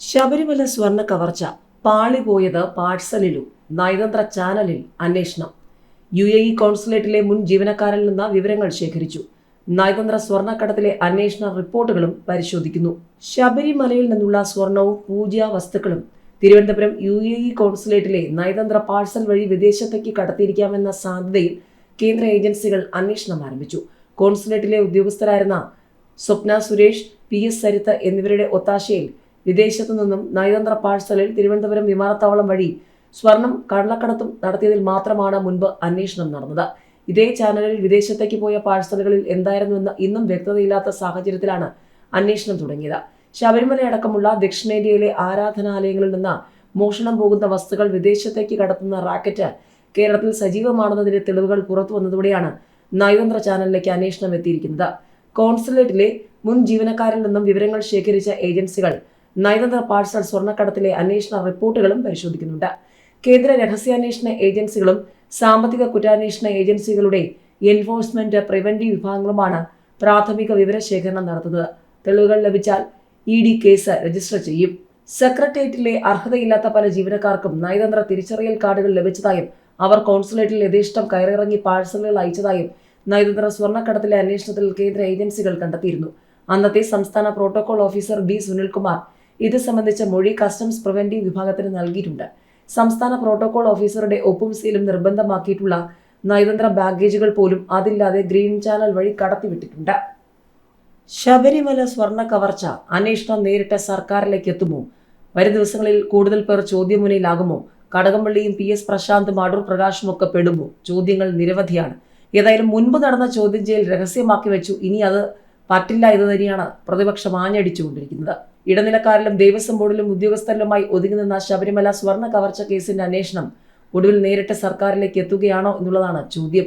ശബരിമല സ്വർണ കവർച്ച പാളിപോയത് പാഴ്സലിലും നയതന്ത്ര ചാനലിൽ അന്വേഷണം. യു എ ഇ കോൺസുലേറ്റിലെ മുൻ ജീവനക്കാരിൽ നിന്ന് വിവരങ്ങൾ ശേഖരിച്ചു. നയതന്ത്ര സ്വർണക്കടത്തിലെ അന്വേഷണ റിപ്പോർട്ടുകളും പരിശോധിക്കുന്നു. ശബരിമലയിൽ നിന്നുള്ള സ്വർണവും പൂജാ വസ്തുക്കളും തിരുവനന്തപുരം യു എ ഇ കോൺസുലേറ്റിലെ നയതന്ത്ര പാഴ്സൽ വഴി വിദേശത്തേക്ക് കടത്തിയിരിക്കാമെന്ന സാധ്യതയിൽ കേന്ദ്ര ഏജൻസികൾ അന്വേഷണം ആരംഭിച്ചു. കോൺസുലേറ്റിലെ ഉദ്യോഗസ്ഥരായിരുന്ന സ്വപ്ന സുരേഷ് പി എസ് സരിത്ത് എന്നിവരുടെ ഒത്താശയിൽ വിദേശത്തു നിന്നും നയതന്ത്ര പാഴ്സലിൽ തിരുവനന്തപുരം വിമാനത്താവളം വഴി സ്വർണം കള്ളക്കടത്തും നടത്തിയതിൽ മാത്രമാണ് മുൻപ് അന്വേഷണം നടന്നത്. ഇതേ ചാനലിൽ വിദേശത്തേക്ക് പോയ പാഴ്സലുകളിൽ എന്തായിരുന്നുവെന്ന് ഇന്നും വ്യക്തതയില്ലാത്ത സാഹചര്യത്തിലാണ് അന്വേഷണം തുടങ്ങിയത്. ശബരിമല അടക്കമുള്ള ദക്ഷിണേന്ത്യയിലെ ആരാധനാലയങ്ങളിൽ നിന്ന് മോഷണം പോകുന്ന വസ്തുക്കൾ വിദേശത്തേക്ക് കടത്തുന്ന റാക്കറ്റ് കേരളത്തിൽ സജീവമാണെന്നതിന്റെ തെളിവുകൾ പുറത്തു വന്നതോടെയാണ് നയതന്ത്ര ചാനലിലേക്ക് അന്വേഷണം എത്തിയിരിക്കുന്നത്. കോൺസുലേറ്റിലെ മുൻ ജീവനക്കാരിൽ നിന്നും വിവരങ്ങൾ ശേഖരിച്ച ഏജൻസികൾ നയതന്ത്ര പാഴ്സൽ സ്വർണക്കടത്തിലെ അന്വേഷണ റിപ്പോർട്ടുകളും പരിശോധിക്കുന്നുണ്ട്. കേന്ദ്ര രഹസ്യാന്വേഷണ ഏജൻസികളും സാമ്പത്തിക കുറ്റാന്വേഷണ ഏജൻസികളുടെ എൻഫോഴ്സ്മെന്റ് പ്രിവന്റീവ് വിഭാഗങ്ങളുമാണ് പ്രാഥമിക വിവരശേഖരണം നടത്തുന്നത്. തെളിവുകൾ ലഭിച്ചാൽ ഇ ഡി കേസ് രജിസ്റ്റർ ചെയ്യും. സെക്രട്ടേറിയറ്റിലെ അർഹതയില്ലാത്ത പല ജീവനക്കാർക്കും നയതന്ത്ര തിരിച്ചറിയൽ കാർഡുകൾ ലഭിച്ചതായും അവർ കോൺസുലേറ്റിൽ യഥേഷ്ടം കയറിറങ്ങി പാഴ്സലുകൾ അയച്ചതായും നയതന്ത്ര സ്വർണക്കടത്തിലെ അന്വേഷണത്തിൽ കേന്ദ്ര ഏജൻസികൾ കണ്ടെത്തിയിരുന്നു. അന്നത്തെ സംസ്ഥാന പ്രോട്ടോകോൾ ഓഫീസർ ബി സുനിൽകുമാർ ഇത് സംബന്ധിച്ച മൊഴി കസ്റ്റംസ് പ്രിവെന്റീവ് വിഭാഗത്തിന് നൽകിയിട്ടുണ്ട്. സംസ്ഥാന പ്രോട്ടോകോൾ ഓഫീസറുടെ ഒപ്പും സീലും നിർബന്ധമാക്കിയിട്ടുള്ള നയതന്ത്ര ബാഗേജുകൾ പോലും അതില്ലാതെ ഗ്രീൻ ചാനൽ വഴി കടത്തിവിട്ടിട്ടുണ്ട്. ശബരിമല സ്വർണ കവർച്ച അന്വേഷണം നേരിട്ട് സർക്കാരിലേക്ക് എത്തുമോ? വരും ദിവസങ്ങളിൽ കൂടുതൽ പേർ ചോദ്യമുനയിലാകുമോ? കടകംപള്ളിയും പി എസ് പ്രശാന്തും അടൂർ പ്രകാശും ഒക്കെ പെടുമോ? ചോദ്യങ്ങൾ നിരവധിയാണ്. ഏതായാലും മുൻപ് നടന്ന ചോദ്യം ചെയ്യൽ രഹസ്യമാക്കി വെച്ചു. ഇനി അത് പറ്റില്ല എന്ന് തന്നെയാണ് പ്രതിപക്ഷം ആഞ്ഞടിച്ചുകൊണ്ടിരിക്കുന്നത്. ഇടനിലക്കാരിലും ദേവസ്വം ബോർഡിലും ഉദ്യോഗസ്ഥരിലുമായി ഒതുങ്ങി നിന്ന ശബരിമല സ്വർണ കവർച്ച കേസിന്റെ അന്വേഷണം ഒടുവിൽ നേരിട്ട് സർക്കാരിലേക്ക് എത്തുകയാണോ എന്നുള്ളതാണ് ചോദ്യം.